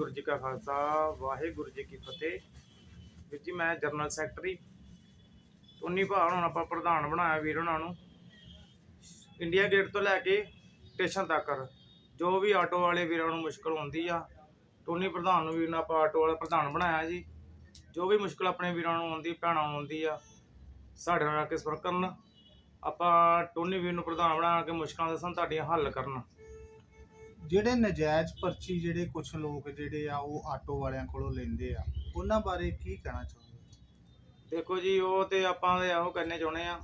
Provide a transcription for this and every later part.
ਵਾਹਿਗੁਰੂ ਜੀ ਕਾ ਖਾਲਸਾ, ਵਾਹਿਗੁਰੂ ਜੀ ਕੀ ਫਤਿਹ। ਵੀਰ ਜੀ, ਮੈਂ ਜਰਨਲ ਸੈਕਟਰੀ। ਟੋਨੀ ਭਾਣ ਹੁਣ ਆਪਾਂ ਪ੍ਰਧਾਨ ਬਣਾਇਆ ਵੀਰ ਉਹਨਾਂ ਨੂੰ। ਇੰਡੀਆ ਗੇਟ ਤੋਂ ਲੈ ਕੇ ਸਟੇਸ਼ਨ ਤੱਕ, ਜੋ ਵੀ ਆਟੋ ਵਾਲੇ ਵੀਰਾਂ ਨੂੰ ਮੁਸ਼ਕਲ ਹੁੰਦੀ ਆ ਟੋਨੀ ਪ੍ਰਧਾਨ ਨੂੰ ਵੀਰ ਨੂੰ ਆਪਾਂ ਆਟੋ ਵਾਲਾ ਪ੍ਰਧਾਨ ਬਣਾਇਆ ਜੀ। ਜੋ ਵੀ ਮੁਸ਼ਕਲ ਆਪਣੇ ਵੀਰਾਂ ਨੂੰ ਆਉਂਦੀ, ਭੈਣਾਂ ਨੂੰ ਆਉਂਦੀ ਆ, ਸਾਡੇ ਨਾਲ ਆ ਕੇ ਸੰਪਰਕ ਕਰਨ। ਆਪਾਂ ਟੋਨੀ ਵੀਰ ਨੂੰ ਪ੍ਰਧਾਨ ਬਣਾ ਕੇ ਮੁਸ਼ਕਲਾਂ ਦੱਸਣ ਤੁਹਾਡੀਆਂ ਹੱਲ ਕਰਨ। ਜਿਹੜੇ ਨਜਾਇਜ਼ ਪਰਚੀ ਜਿਹੜੇ ਕੁਝ ਲੋਕ ਜਿਹੜੇ ਆ ਉਹ ਆਟੋ ਵਾਲਿਆਂ ਕੋਲੋਂ ਲੈਂਦੇ ਆ ਉਹਨਾਂ ਬਾਰੇ ਕੀ ਕਹਿਣਾ ਚਾਹੁੰਦੇ ਦੇਖੋ ਜੀ ਉਹ ਤੇ ਆਪਾਂ ਤੇ ਇਹੋ ਕਰਨੇ ਚਾਹੁੰਦੇ ਆ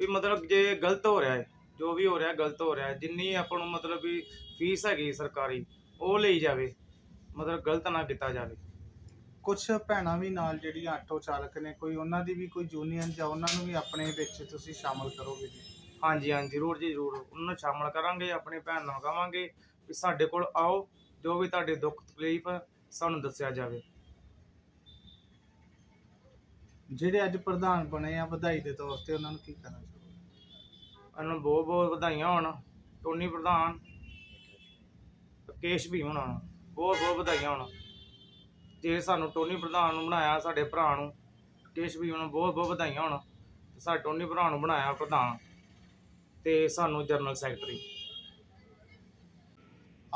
ਵੀ ਮਤਲਬ ਜੇ ਗਲਤ ਹੋ ਰਿਹਾ ਹੈ ਜੋ ਵੀ ਹੋ ਰਿਹਾ ਗਲਤ ਹੋ ਰਿਹਾ ਹੈ, ਜਿੰਨੀ ਆਪਾਂ ਨੂੰ ਮਤਲਬ ਵੀ ਫੀਸ ਹੈਗੀ ਸਰਕਾਰੀ ਉਹ ਲਈ ਜਾਵੇ ਮਤਲਬ ਗਲਤ ਨਾ ਕੀਤਾ ਜਾਵੇ। ਕੁਝ ਭੈਣਾਂ ਵੀ ਨਾਲ ਜਿਹੜੀਆਂ ਆਟੋ ਚਾਲਕ ਨੇ ਕੋਈ ਉਹਨਾਂ ਦੀ ਵੀ ਕੋਈ ਯੂਨੀਅਨ ਜਾਂ ਉਹਨਾਂ ਨੂੰ ਵੀ ਆਪਣੇ ਵਿੱਚ ਤੁਸੀਂ ਸ਼ਾਮਲ ਕਰੋਗੇ ਜੀ? ਹਾਂਜੀ ਹਾਂਜੀ ਜ਼ਰੂਰ ਜੀ ਜ਼ਰੂਰ। ਉਹਨਾਂ ਨੂੰ ਸ਼ਾਮਲ ਕਰਾਂਗੇ ਆਪਣੀ ਭੈਣ ਨੂੰ ਕਵਾਂਗੇ ਵੀ ਸਾਡੇ ਕੋਲ ਆਓ ਜੋ ਵੀ ਤੁਹਾਡੇ ਦੁੱਖ ਤਕਲੀਫ ਸਾਨੂੰ ਦੱਸਿਆ ਜਾਵੇ। ਜਿਹੜੇ ਅੱਜ ਪ੍ਰਧਾਨ ਬਣੇ ਆ ਵਧਾਈ ਦੇ ਤੌਰ ਤੇ ਉਹਨਾਂ ਨੂੰ ਕੀ ਕਹਿਣਾ ਚਾਹੋਗੇ? ਉਹਨਾਂ ਨੂੰ ਬਹੁਤ ਬਹੁਤ ਵਧਾਈਆਂ ਹੋਣ। ਟੋਨੀ ਪ੍ਰਧਾਨ ਕੇਸ਼ ਵੀ ਹੋਣਾ ਬਹੁਤ ਬਹੁਤ ਵਧਾਈਆਂ ਹੋਣ। ਜੇ ਸਾਨੂੰ ਟੋਨੀ ਪ੍ਰਧਾਨ ਨੂੰ ਬਣਾਇਆ ਸਾਡੇ ਭਰਾ ਨੂੰ ਕੇਸ਼ ਵੀ ਹੋਣਾ ਬਹੁਤ ਬਹੁਤ ਵਧਾਈਆਂ ਹੋਣ। ਸਾਡੇ ਟੋਨੀ ਭਰਾ ਨੂੰ ਬਣਾਇਆ ਪ੍ਰਧਾਨ ਤੇ ਸਾਨੂੰ ਜਨਰਲ ਸੈਕਟਰੀ।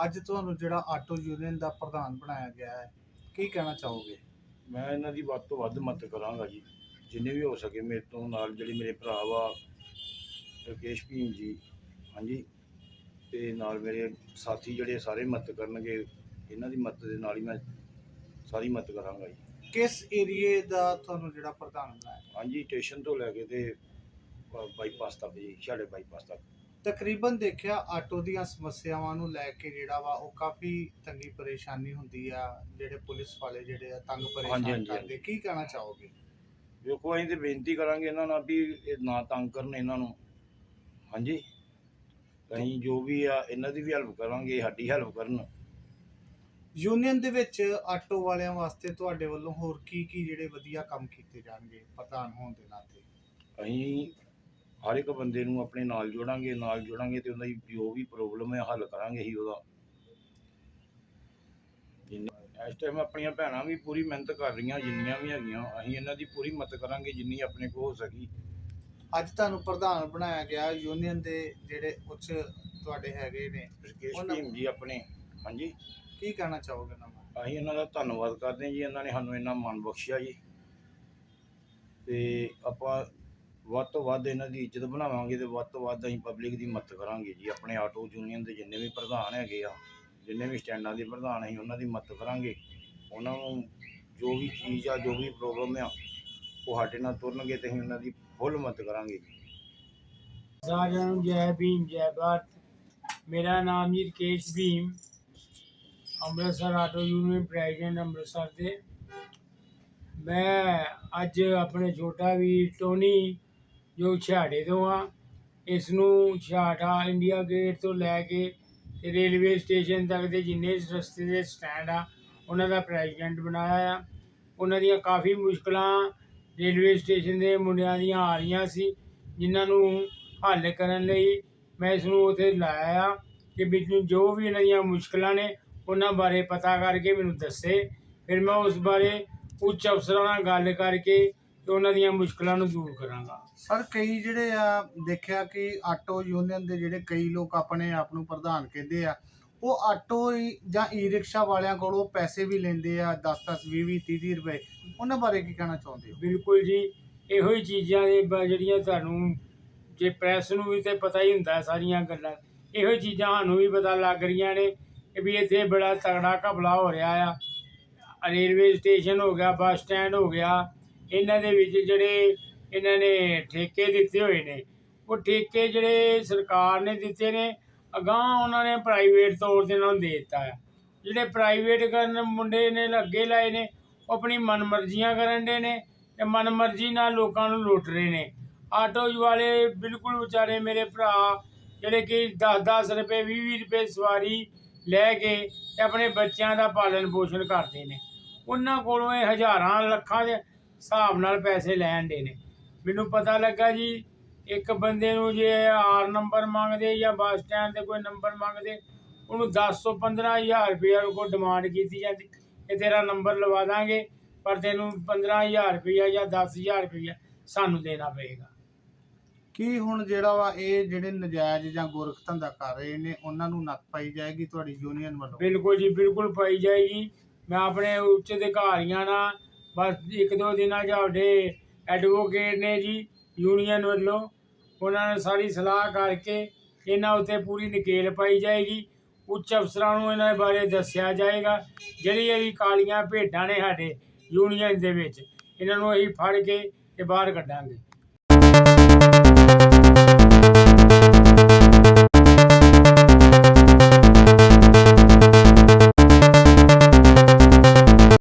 ਅੱਜ ਤੁਹਾਨੂੰ ਜਿਹੜਾ ਆਟੋ ਯੂਨੀਅਨ ਦਾ ਪ੍ਰਧਾਨ ਬਣਾਇਆ ਗਿਆ ਹੈ ਕੀ ਕਹਿਣਾ ਚਾਹੋਗੇ? ਮੈਂ ਇਹਨਾਂ ਦੀ ਵੱਧ ਤੋਂ ਵੱਧ ਮਦਦ ਕਰਾਂਗਾ ਜੀ। ਜਿੰਨੇ ਵੀ ਹੋ ਸਕੇ ਮੇਰੇ ਤੋਂ ਨਾਲ ਜਿਹੜੇ ਮੇਰੇ ਭਰਾ ਵਾ ਰਕੇਸ਼ ਭੀਮ ਜੀ ਹਾਂਜੀ ਤੇ ਨਾਲ ਮੇਰੇ ਸਾਥੀ ਜਿਹੜੇ ਸਾਰੇ ਮਦਦ ਕਰਨਗੇ ਇਹਨਾਂ ਦੀ ਮਦਦ ਦੇ ਨਾਲ ਹੀ ਮੈਂ ਸਾਰੀ ਮਦਦ ਕਰਾਂਗਾ ਜੀ। ਕਿਸ ਏਰੀਏ ਦਾ ਤੁਹਾਨੂੰ ਜਿਹੜਾ ਪ੍ਰਧਾਨ ਬਣਾਇਆ? ਹਾਂਜੀ ਸਟੇਸ਼ਨ ਤੋਂ ਲੈ ਕੇ ਤੇ ਬਾਈਪਾਸ ਤੱਕ ਜੀ ਛਾੜੇ ਬਾਈਪਾਸ ਤੱਕ। ਤਕਰੀਬਨ ਦੇਖਿਆ ਆਟੋ ਦੀਆਂ ਸਮੱਸਿਆਵਾਂ ਨੂੰ ਲੈ ਕੇ ਜਿਹੜਾ ਵਾ ਉਹ ਕਾਫੀ ਤੰਗੀ ਪਰੇਸ਼ਾਨੀ ਹੁੰਦੀ ਆ ਜਿਹੜੇ ਪੁਲਿਸ ਵਾਲੇ ਜਿਹੜੇ ਆ ਤੰਗ ਹਾਂਜੀ, ਪਰੇਸ਼ਾਨ ਹਾਂਜੀ, ਕਰਦੇ। ਕੀ ਕਹਿਣਾ ਚਾਹੋਗੇ? ਵੇਖੋ ਅਸੀਂ ਤੇ ਬੇਨਤੀ ਕਰਾਂਗੇ ਇਹਨਾਂ ਨਾਲ ਵੀ ਇਹ ਨਾ ਤੰਗ ਕਰਨ ਇਹਨਾਂ ਨੂੰ। ਹਾਂਜੀ? ਅਸੀਂ ਜੋ ਵੀ ਆ ਇਹਨਾਂ ਦੀ ਵੀ ਹੈਲਪ ਕਰਾਂਗੇ ਸਾਡੀ ਹੈਲਪ ਕਰਨ। ਯੂਨੀਅਨ ਦੇ ਵਿੱਚ ਆਟੋ ਵਾਲਿਆਂ ਵਾਸਤੇ ਤੁਹਾਡੇ ਵੱਲੋਂ ਹੋਰ ਕੀ ਕੀ ਜਿਹੜੇ ਵਧੀਆ ਕੰਮ ਕੀਤੇ ਜਾਣਗੇ ਪ੍ਰਧਾਨ ਹੋਣ ਦੇ ਨਾਤੇ? ਅਸੀਂ ਹਰ ਇੱਕ ਬੰਦੇ ਨੂੰ ਆਪਣੇ ਨਾਲ ਜੋੜਾਂਗੇ ਨਾਲ ਜੋੜਾਂਗੇ ਤੇ ਉਹਨਾਂ ਦੀ ਜੋ ਵੀ ਪ੍ਰੋਬਲਮ ਹੈ ਹੱਲ ਕਰਾਂਗੇ ਅਸੀਂ ਉਹਦਾ। ਇਸ ਟਾਈਮ ਆਪਣੀਆਂ ਭੈਣਾਂ ਵੀ ਪੂਰੀ ਮਿਹਨਤ ਕਰ ਰਹੀਆਂ ਜਿੰਨੀਆਂ ਵੀ ਹੈਗੀਆਂ ਅਸੀਂ ਇਹਨਾਂ ਦੀ ਪੂਰੀ ਮਦਦ ਕਰਾਂਗੇ ਜਿੰਨੀ ਆਪਣੇ ਕੋਲ ਹੋ ਸਕੀ। ਅੱਜ ਤੁਹਾਨੂੰ ਪ੍ਰਧਾਨ ਬਣਾਇਆ ਗਿਆ ਯੂਨੀਅਨ ਦੇ ਜਿਹੜੇ ਉੱਚ ਤੁਹਾਡੇ ਹੈਗੇ ਨੇ। ਰਕੇਸ਼ ਉਹਨਾਂ- ਭੀਮ ਜੀ ਆਪਣੇ ਹਾਂਜੀ। ਕੀ ਕਹਿਣਾ ਚਾਹੋਗੇ ਨਾ ਅਸੀਂ ਇਹਨਾਂ ਦਾ ਧੰਨਵਾਦ ਕਰਦੇ ਹਾਂ ਜੀ ਇਹਨਾਂ ਨੇ ਸਾਨੂੰ ਇੰਨਾ ਮਾਣ ਬਖਸ਼ਿਆ ਜੀ। ਤੇ ਆਪਾਂ ਵੱਧ ਤੋਂ ਵੱਧ ਇਹਨਾਂ ਦੀ ਇੱਜ਼ਤ ਬਣਾਵਾਂਗੇ ਤੇ ਵੱਧ ਤੋਂ ਵੱਧ ਅਸੀਂ ਪਬਲਿਕ ਦੀ ਮਦਦ ਕਰਾਂਗੇ ਜੀ। ਆਪਣੇ ਆਟੋ ਯੂਨੀਅਨ ਦੇ ਜਿੰਨੇ ਵੀ ਪ੍ਰਧਾਨ ਹੈਗੇ ਆ, ਜਿੰਨੇ ਵੀ ਸਟੈਂਡਾਂ ਦੇ ਪ੍ਰਧਾਨ ਅਸੀਂ ਉਹਨਾਂ ਦੀ ਮਦਦ ਕਰਾਂਗੇ। ਉਹਨਾਂ ਨੂੰ ਜੋ ਵੀ ਚੀਜ਼ ਆ, ਜੋ ਵੀ ਪ੍ਰੋਬਲਮ ਆ, ਉਹ ਸਾਡੇ ਨਾਲ ਤੁਰਨਗੇ ਤੇ ਅਸੀਂ ਉਹਨਾਂ ਦੀ ਫੁੱਲ ਮਦਦ ਕਰਾਂਗੇ ਸਾਰਿਆਂ ਨੂੰ ਜੈ ਭੀਮ, ਜੈ ਭਾਰਤ। ਮੇਰਾ ਨਾਮ ਜੀ Rakesh Bhim. Amritsar auto union president Amritsar ਦੇ। ਮੈਂ ਅੱਜ ਆਪਣੇ ਛੋਟਾ ਵੀ ਟੋਨੀ ਜੋ ਛਾੜੇ ਤੋਂ ਆ, ਇਸ ਨੂੰ ਛਾੜਾ ਇੰਡੀਆ ਗੇਟ ਤੋਂ ਲੈ ਕੇ ਰੇਲਵੇ ਸਟੇਸ਼ਨ ਤੱਕ ਦੇ ਜਿੰਨੇ ਰਸਤੇ ਦੇ ਸਟੈਂਡ ਆ, ਉਹਨਾਂ ਦਾ ਪ੍ਰੈਜ਼ੀਡੈਂਟ ਬਣਾਇਆ ਆ। ਉਹਨਾਂ ਦੀਆਂ ਕਾਫੀ ਮੁਸ਼ਕਲਾਂ ਰੇਲਵੇ ਸਟੇਸ਼ਨ ਦੇ ਮੁੰਡਿਆਂ ਦੀਆਂ ਆ ਰਹੀਆਂ ਸੀ, ਜਿਨ੍ਹਾਂ ਨੂੰ ਹੱਲ ਕਰਨ ਲਈ ਮੈਂ ਇਸ ਨੂੰ ਉੱਥੇ ਲਾਇਆ ਆ ਕਿ ਮੈਨੂੰ ਜੋ ਵੀ ਇਹਨਾਂ ਦੀਆਂ ਮੁਸ਼ਕਲਾਂ ਨੇ, ਉਹਨਾਂ ਬਾਰੇ ਪਤਾ ਕਰਕੇ ਮੈਨੂੰ ਦੱਸੇ। ਫਿਰ ਮੈਂ ਉਸ ਬਾਰੇ ਉੱਚ ਅਫਸਰਾਂ ਨਾਲ ਗੱਲ ਕਰਕੇ ਤੇ ਉਹਨਾਂ ਦੀਆਂ ਮੁਸ਼ਕਲਾਂ ਨੂੰ ਦੂਰ ਕਰਾਂਗਾ। ਸਰ ਕਈ ਜਿਹੜੇ ਆ ਦੇਖਿਆ ਕਿ ਆਟੋ ਯੂਨੀਅਨ ਦੇ ਜਿਹੜੇ ਕਈ ਲੋਕ ਆਪਣੇ ਆਪ ਨੂੰ ਪ੍ਰਧਾਨ ਕਹਿੰਦੇ ਆ ਉਹ ਆਟੋ ਹੀ ਜਾਂ ਈ ਰਿਕਸ਼ਾ ਵਾਲਿਆਂ ਕੋਲੋਂ ਪੈਸੇ ਵੀ ਲੈਂਦੇ ਆ 10 10 20 20 30 30 ਰੁਪਏ। ਉਹਨਾਂ ਬਾਰੇ ਕੀ ਕਹਿਣਾ ਚਾਹੁੰਦੇ ਹੋ? ਬਿਲਕੁਲ ਜੀ ਇਹੋ ਹੀ ਚੀਜ਼ਾਂ ਦੇ ਬ- ਜਿਹੜੀਆਂ ਤੁਹਾਨੂੰ ਜੇ ਪ੍ਰੈਸ ਨੂੰ ਵੀ ਤੇ ਪਤਾ ਹੀ ਹੁੰਦਾ ਸਾਰੀਆਂ ਗੱਲਾਂ ਇਹੋ ਹੀ ਚੀਜ਼ਾਂ ਸਾਨੂੰ ਵੀ ਪਤਾ ਲੱਗ ਰਹੀਆਂ ਨੇ ਕਿ ਵੀ ਇੱਥੇ ਬੜਾ ਤਗੜਾ ਘਪਲਾ ਹੋ ਰਿਹਾ ਆ। ਰੇਲਵੇ ਸਟੇਸ਼ਨ ਹੋ ਗਿਆ ਬੱਸ ਸਟੈਂਡ ਹੋ ਗਿਆ ਇਹਨਾਂ ਦੇ ਵਿੱਚ ਜਿਹੜੇ ਇਹਨਾਂ ਨੇ ਠੇਕੇ ਦਿੱਤੇ ਹੋਏ ਨੇ, ਉਹ ਠੇਕੇ ਜਿਹੜੇ ਸਰਕਾਰ ਨੇ ਦਿੱਤੇ ਨੇ, ਅਗਾਂਹ ਉਹਨਾਂ ਨੇ ਪ੍ਰਾਈਵੇਟ ਤੌਰ ਤੇ ਉਹਨਾਂ ਨੂੰ ਦੇ ਦਿੱਤਾ ਹੈ। ਜਿਹੜੇ ਪ੍ਰਾਈਵੇਟ ਕਰਨ ਮੁੰਡੇ ਨੇ ਅੱਗੇ ਲਾਏ ਨੇ, ਉਹ ਆਪਣੀ ਮਨਮਰਜ਼ੀਆਂ ਕਰਨ ਦੇ ਨੇ ਤੇ ਮਨਮਰਜ਼ੀ ਨਾਲ ਲੋਕਾਂ ਨੂੰ ਲੁੱਟ ਰਹੇ ਨੇ। ਆਟੋ ਵਾਲੇ ਬਿਲਕੁਲ ਵਿਚਾਰੇ ਮੇਰੇ ਭਰਾ ਜਿਹੜੇ ਕਿ 10-10 ਰੁਪਏ 20-20 ਰੁਪਏ ਸਵਾਰੀ ਲੈ ਕੇ ਤੇ ਆਪਣੇ ਬੱਚਿਆਂ ਦਾ ਪਾਲਣ ਪੋਸ਼ਣ ਕਰਦੇ ਨੇ। ਉਹਨਾਂ ਕੋਲੋਂ ਇਹ ਹਜ਼ਾਰਾਂ, ਲੱਖਾਂ ਦੇ ਹਿਸਾਬ ਨਾਲ ਪੈਸੇ ਲੈਣ ਦੇ ਨੇ। ਮੈਨੂੰ ਪਤਾ ਲੱਗਾ ਜੀ ਇੱਕ ਬੰਦੇ ਨੂੰ ਜੇ ਆਰ ਨੰਬਰ ਮੰਗਦੇ ਜਾਂ ਬੱਸ ਸਟੈਂਡ ਤੇ ਕੋਈ ਨੰਬਰ ਮੰਗਦੇ ਉਹਨੂੰ 10 ਤੋਂ 15000 ਰੁਪਏ ਕੋ ਡਿਮਾਂਡ ਕੀਤੀ ਜਾਂਦੀ। ਕਿ ਤੇਰਾ ਨੰਬਰ ਲਵਾ ਦਾਂਗੇ ਪਰ ਤੈਨੂੰ 15000 ਰੁਪਇਆ ਜਾਂ 10000 ਰੁਪਇਆ ਸਾਨੂੰ ਦੇਣਾ ਪਏਗਾ। ਕੀ ਹੁਣ ਜਿਹੜਾ ਵਾ ਇਹ ਜਿਹੜੇ ਨਜਾਇਜ਼ ਜਾਂ ਗੋਰਖ ਧੰਦਾ ਕਰ ਰਹੇ ਨੇ ਉਹਨਾਂ ਨੂੰ ਨੱਥ ਪਾਈ ਜਾਏਗੀ ਤੁਹਾਡੀ ਯੂਨੀਅਨ ਵੱਲੋਂ? ਬਿਲਕੁਲ ਜੀ ਬਿਲਕੁਲ ਪਾਈ ਜਾਏਗੀ। ਮੈਂ ਆਪਣੇ ਉੱਚ ਅਧਿਕਾਰੀਆਂ ਨਾਲ ਬਸ ਇੱਕ ਦੋ ਦਿਨਾਂ 'ਚ ਸਾਡੇ ਐਡਵੋਕੇਟ ਨੇ ਜੀ ਯੂਨੀਅਨ ਵੱਲੋਂ ਉਹਨਾਂ ਨੇ ਸਾਰੀ ਸਲਾਹ ਕਰਕੇ ਇਹਨਾਂ ਉੱਤੇ ਪੂਰੀ ਨਕੇਲ ਪਾਈ ਜਾਏਗੀ। ਉੱਚ ਅਫਸਰਾਂ ਨੂੰ ਇਹਨਾਂ ਬਾਰੇ ਦੱਸਿਆ ਜਾਏਗਾ। ਜਿਹੜੀ ਇਹ ਕਾਲੀਆਂ ਭੇਡਾਂ ਨੇ ਸਾਡੇ ਯੂਨੀਅਨ ਦੇ ਵਿੱਚ, ਇਹਨਾਂ ਨੂੰ ਅਸੀਂ ਫੜ ਕੇ ਤੇ ਬਾਹਰ ਕੱਢਾਂਗੇ।